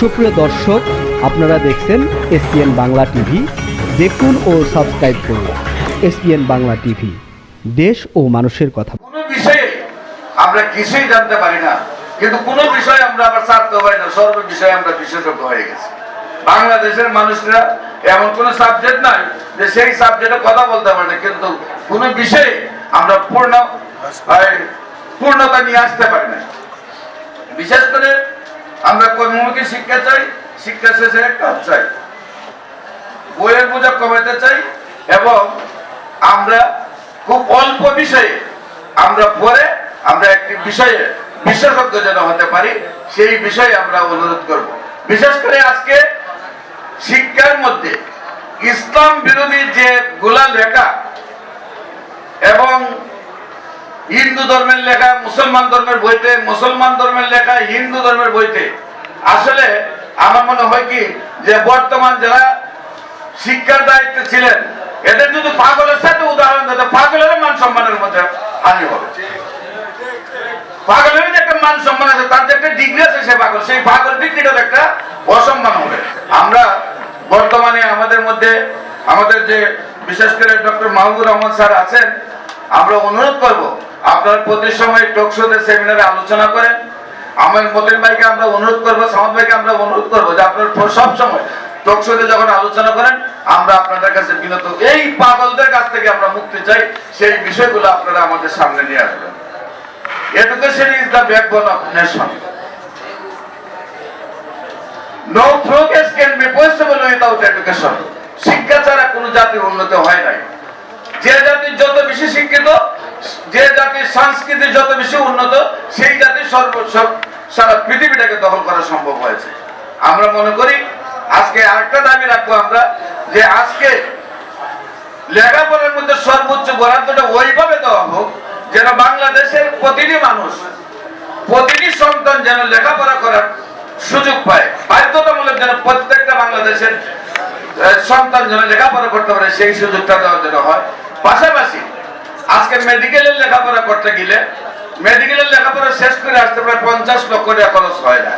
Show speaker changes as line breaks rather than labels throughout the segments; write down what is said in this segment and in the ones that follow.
সুপ্রিয় দর্শক, আপনারা দেখছেন এসপিএন বাংলা টিভি। দেখুন ও সাবস্ক্রাইব করুন এসপিএন বাংলা টিভি। দেশ ও মানুষের কথা।
কোনো বিষয়ে আমরা কিছুই জানতে পারি না, কিন্তু কোনো বিষয়ে আমরা আবার ছাড়তে পারি না, সর্ব বিষয়ে আমরা বিশেষজ্ঞ হয়ে গেছি। বাংলাদেশের মানুষরা এমন কোনো সাবজেক্ট নাই যে সেই সাবজেক্টে কথা বলতে পারে না, কিন্তু কোনো বিষয়ে আমরা পূর্ণ পূর্ণতা নিয়ে আসতে পারি না। বিশেষ করে আমরা কর্মমুখী শিক্ষা চাই? শিক্ষা শেষে কাজ চাই। বইয়ের বোঝা কমাতে চাই এবং আমরা খুব অল্প বিষয়ে, আমরা পড়ে, আমরা একটি বিষয়ে বিশেষজ্ঞ যেন হতে পারি, সেই বিষয়ে আমরা অনুরোধ করব। বিশেষ করে আজকে শিক্ষার মধ্যে ইসলাম বিরোধী যে গোলা লেখা এবং হিন্দু ধর্মের লেখা, মুসলমান ধর্মের বইতে, মুসলমান ধর্মের লেখা, হিন্দু ধর্মের বইতে। আসলে আমার মনে হয় কি, যে বর্তমান যারা শিক্ষার দায়িত্বে ছিলেন, এদের যদি পাগলের সাথে উদাহরণ দিতে পাগলের মান সম্মানের মধ্যে হানি হবে। পাগলের যে একটা মান সম্মান আছে, তার যে একটা ডিগ্রি আছে সে পাগল, সেই পাগল ডিগ্রিটার একটা অসম্মান হবে। আমরা বর্তমানে আমাদের মধ্যে, আমাদের যে বিশেষ করে ডক্টর মাহবুব রহমান স্যার আছেন, আমরা অনুরোধ করব আপনার প্রতি সময় টক শোতে সেমিনারে আলোচনা করেন আমার মতিন ভাইকে আমরা অনুরোধ করব সামত ভাইকে আমরা অনুরোধ করব যে আপনার সব সময় টক শোতে যখন আলোচনা করেন, আমরা আপনাদের কাছে বিনত এই পাগলদের কাছ থেকে আমরা মুক্তি চাই সেই বিষয়গুলো আপনারা আমাদের সামনে নিয়ে আসবেন Education is the backbone of nation. No progress can be possible without education. শিক্ষা ছাড়া কোনো জাতির উন্নতি হয় নাই যে জাতি যত বেশি শিক্ষিত যে জাতির সংস্কৃতি যত বেশি উন্নত, সেই জাতির সর্ব, সব- সারা পৃথিবীটাকে দখল করা সম্ভব হয়েছে। আমরা মনে করি, আজকে আরেকটা দাবি রাখব আমরা, যে আজকে লেখাপড়ার মধ্যে সর্বোচ্চ বরাদ্দটা ওইভাবে দেওয়া হোক, যেন বাংলাদেশের প্রতিটি মানুষ, প্রতিটি সন্তান যেন লেখাপড়া করার সুযোগ পায়। বাধ্যতামূলক যেন প্রত্যেকটা বাংলাদেশের সন্তান যেন লেখাপড়া করতে পারে, সেই সুযোগটা দেওয়া যেন হয়। পাশাপাশি আজকে মেডিকেলের লেখাপড়া করতে গেলে মেডিকেলের লেখাপড়া শেষ করে আসতে প্রায় পঞ্চাশ লক্ষ টাকা খরচ হয় না।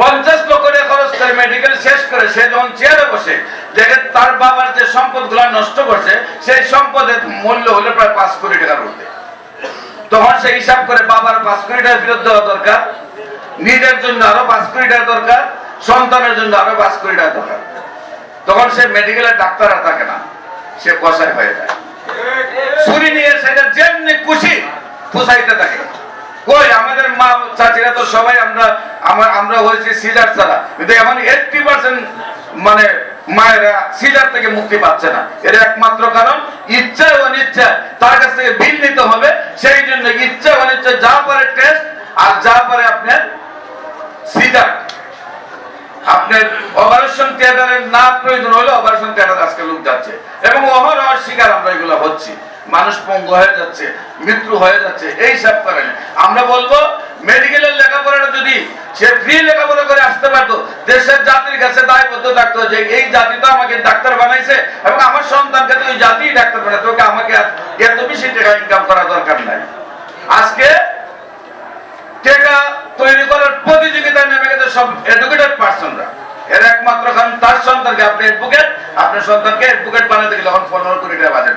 পঞ্চাশ লক্ষ টাকা খরচ করে মেডিকেল শেষ করে সে যখন চেয়ারে বসে, দেখে তার বাবার যে সম্পদ নষ্ট করছে, সেই সম্পদের মূল্য হলো প্রায় পাঁচ কোটি টাকার মধ্যে তখন সে হিসাব করে বাবার পাঁচ কোটি টাকা ফেরত দেওয়া দরকার, নিজের জন্য আরও পাঁচ কোটি টাকা দরকার, সন্তানের জন্য আরও পাঁচ কোটি টাকা দরকার। তখন সে মেডিকেলের ডাক্তার থাকে না, সে কষাই হয়ে যায়। ছুরি নিয়ে সেটা যেমনি খুশি পোষাইতে থাকে। কই, আমাদের মা চাচিরা তো সবাই আমরা আমরা আমরা হয়েছি সিজার ছাড়া। কিন্তু এখন এইটটি পার্সেন্ট মানে মায়েরা সিজার থেকে মুক্তি পাচ্ছে না। এর একমাত্র কারণ ইচ্ছা ও অনিচ্ছা, তার কাছ থেকে বিল নিতে হবে। সেই জন্য ইচ্ছা অনিচ্ছা যা পারে টেস্ট আর যা পারে আপনার সিজার। আপনার অপারেশন থিয়েটারের না প্রয়োজন হলে অপারেশন থিয়েটার আজকে লোক যাচ্ছে। এবং অহরহ শিকার আমরা এগুলো হচ্ছি। মানুষ পঙ্গু হয়ে যাচ্ছে, মৃত্যু হয়ে যাচ্ছে, এই সব কারণে। আমরা বলব মেডিকেলের লেখাপড়াটা যদি সে ফ্রি লেখাপড়া করে আসতে পারতো, দেশের জাতির কাছে দায়বদ্ধ থাকতো যে এই জাতি তো আমাকে ডাক্তার বানাইছে এবং আমার সন্তানকে তো ওই জাতি ডাক্তার বানাইতে ওকে আমাকে এত বেশি টাকা ইনকাম করা দরকার নাই। আজকে টেকা তৈরি করার প্রতিযোগিতায় নেমে গেছে সব এডুকেটেড পার্সনরা এর একমাত্র কারণ তার সন্তানকে আপনি এডভোকেট আপনার সন্তানকে এডভোকেট বানাতে গেলে এখন পনেরো কোটি টাকা বাজেট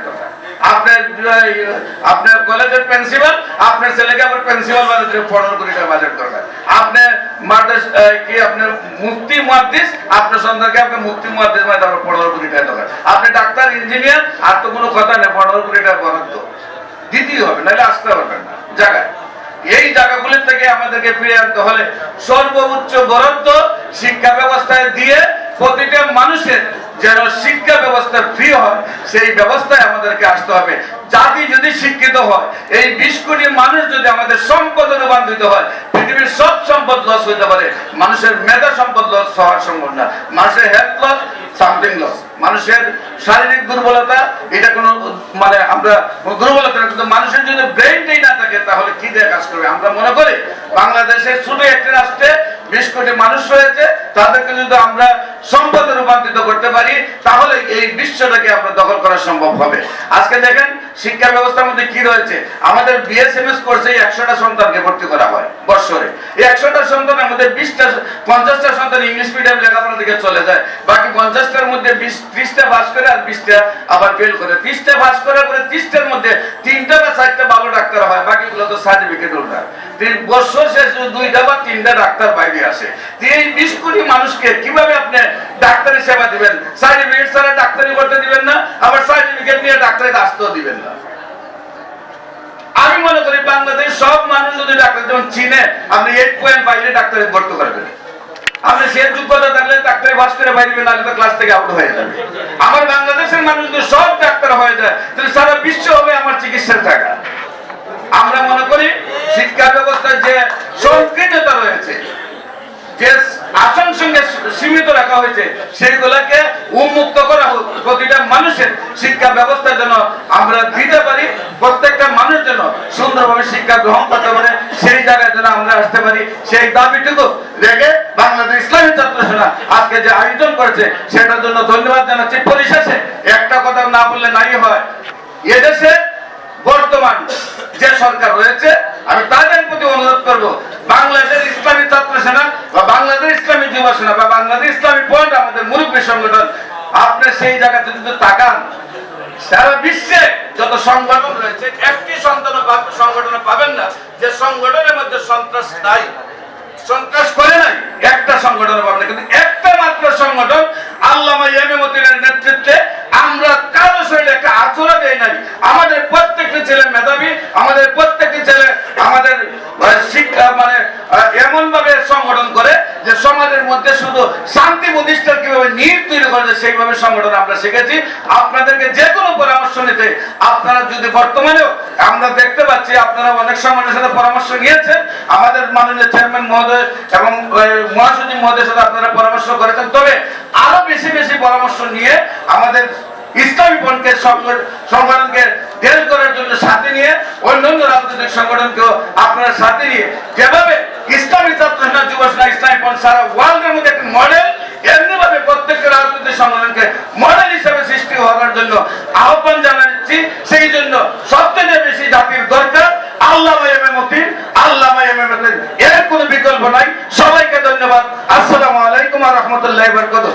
আপনার কলেজের প্রিন্সিপাল আপনার ছেলেকে প্রিন্সিপাল বানাতে পনেরো কোটি টাকা বাজেট দরকার। আপনার মাদ্রাস কি আপনার সন্তানকে মানে তারপর পনেরো কোটি টাকা দরকার। আপনি ডাক্তার, ইঞ্জিনিয়ার, আর তো কোনো কথা নেই, পনেরো কোটি টাকা বরাদ্দ। দিতেই হবে, নাহলে আসতে পারবেন না। জায়গায়। এই জায়গাগুলির থেকে আমাদেরকে ফিরে আনতে হলে সর্বোচ্চ বরাদ্দ শিক্ষা ব্যবস্থায় দিয়ে প্রতিটা মানুষের যেন শিক্ষা ব্যবস্থা ফ্রি হয়, সেই ব্যবস্থায় আমাদেরকে আসতে হবে। জাতি যদি শিক্ষিত হয়, এই বিশ কোটি মানুষ যদি আমাদের সম্পদে রূপান্তরিত হয়, পৃথিবীর সব সম্পদ লস হইতে পারে। মানুষের মেধা সম্পদ লস হওয়ার সম্ভব না মানুষের হেলথ লস লস মানুষের শারীরিক দুর্বলতা, এটা কোনো মানে আমরা দুর্বলতা কিন্তু মানুষের যদি ব্রেনটাই না থাকে, তাহলে কি দিয়ে কাজ করবে? আমরা মনে করি বাংলাদেশে শুধু একটি রাষ্ট্রে বিশ কোটি মানুষ রয়েছে, তাদেরকে যদি আমরা সম্পদে রূপান্তরিত করতে পারি, তাহলে এই বিশ্বটাকে আমরা দখল করা সম্ভব হবে। আজকে দেখেন শিক্ষা ব্যবস্থার মধ্যে কি রয়েছে? আমাদের বিএসএমএস কোর্সে একশোটা সন্তানকে ভর্তি করা হয় বৎসরে। একশোটা সন্তানের মধ্যে বিশটা, পঞ্চাশটা সন্তান ইংলিশ মিডিয়াম লেখাপড়া দিকে চলে যায়। বাকি পঞ্চাশটার মধ্যে বিশ, ত্রিশটা পাস করে আর বিশটা আবার ফেল করে। ত্রিশটা পাস করার পরে ত্রিশটার মধ্যে তিনটা বা চারটা ভালো ডাক্তার হয়, বাকিগুলো তো সার্টিফিকেট তিন বছর শেষে দুইটা বা তিনটা ডাক্তার বাইরে আসে। এই বিশ কোটি মানুষকে কীভাবে আপনি ডাক্তারি সেবা দিবেন। সার্টিফিকেট ছাড়া ডাক্তারি করতে দিবেন না, আবার সার্টিফিকেট নিয়ে ডাক্তারি আসতেও দিবেন না। আমি মনে করি বাংলাদেশ সব মানুষ যদি ডাক্তার, যেমন চীনে আপনি এইট পয়েন্ট পাইলে ডাক্তারে ভর্তি করবেন আপনি সে যোগ্যতা থাকলে ডাক্তারে বাস করে বাইরে নাহলে তো ক্লাস থেকে আউট হয়ে যাবে। আমার বাংলাদেশের মানুষ যদি সব ডাক্তার হয়ে যায়, তাহলে সারা বিশ্ব হবে আমার চিকিৎসার টাকা। আমরা মনে করি শিক্ষা ব্যবস্থার যে সংকীর্ণতা রয়েছে, যে আসন সঙ্গে সীমিত রাখা হয়েছে। সেইগুলোকে উন্মুক্ত করা হোক। প্রতিটা মানুষের শিক্ষা ব্যবস্থা যেন আমরা দিতে পারি। প্রত্যেকটা মানুষ যেন সুন্দরভাবে শিক্ষা গ্রহণ করতে পারে। সেই জায়গায় যেন আমরা আসতে পারি। সেই দাবিটুকু রেখে বাংলাদেশ ইসলামী ছাত্র সেনা আজকে যে আয়োজন করেছে, সেটার জন্য ধন্যবাদ জানাচ্ছি। পরিশেষে একটা কথা না বললে নাই হয়। এদেশে বর্তমান যে সরকার রয়েছে, আমি তাদের প্রতি অনুরোধ করব, বাংলাদেশের ইসলামী ছাত্র সেনা বা বাংলাদেশ ইসলামী যুব সেনা বা বাংলাদেশ ইসলামী পয়েন্ট আমাদের মুরব্বী সংগঠন, আপনি সেই জায়গাতে যদি তাকান, সারা বিশ্বে যত সংগঠন রয়েছে, একটি সন্তান সংগঠন পাবেন না। যে সংগঠনের মধ্যে সন্ত্রাস নাই, সন্ত্রাস করে নাই, একটা সংগঠন পাবেন কিন্তু একটা মাত্র সংগঠন, আল্লামা ইয়ামে মতিনের নেতৃত্বে, আমরা কারও শরীরে একটা আচরণ দেয় নাই। আমাদের প্রত্যেকটি ছেলে মেধাবী, আমাদের প্রত্যেকটি ছেলে আমাদের শিক্ষা মানে এমন ভাবে সংগঠন করে সমাজের মধ্যে শুধু শান্তি প্রতিষ্ঠা কীভাবে নিট তৈরি করা যায় সেইভাবে সংগঠন আমরা শিখেছি। আপনাদেরকে যে কোনো পরামর্শ নিতে আপনারা যদি বর্তমানেও আমরা দেখতে পাচ্ছি, আপনারা অনেক সংগঠনের সাথে পরামর্শ নিয়েছেন, আমাদের মাননীয় চেয়ারম্যান মহোদয় এবং মহাসচিব মহোদয়ের সাথে আপনারা পরামর্শ করেছেন। তবে আরও বেশি বেশি পরামর্শ নিয়ে আমাদের ইসলামী পন্থের সংগঠনকে দেশ করার জন্য সাথে নিয়ে অন্যান্য রাজনৈতিক সংগঠনকেও আপনারা সাথে নিয়ে যেভাবে ইসলামী ছাত্র যুব সেনা ইসলামী সারা ওয়ার্ল্ডের মধ্যে একটি মডেল এমনি ভাবে প্রত্যেকটা রাজনৈতিক সংগঠনকে মডেল হিসেবে সৃষ্টি হওয়ার জন্য আহ্বান জানাচ্ছি। সেই জন্য সবচেয়ে বেশি জাতির দরকার আল্লাহ মতিন। আল্লাহ মতিন, এর কোনো বিকল্প নাই। সবাইকে ধন্যবাদ। আসসালামু আলাইকুম রহমতুল্লাহ বরকত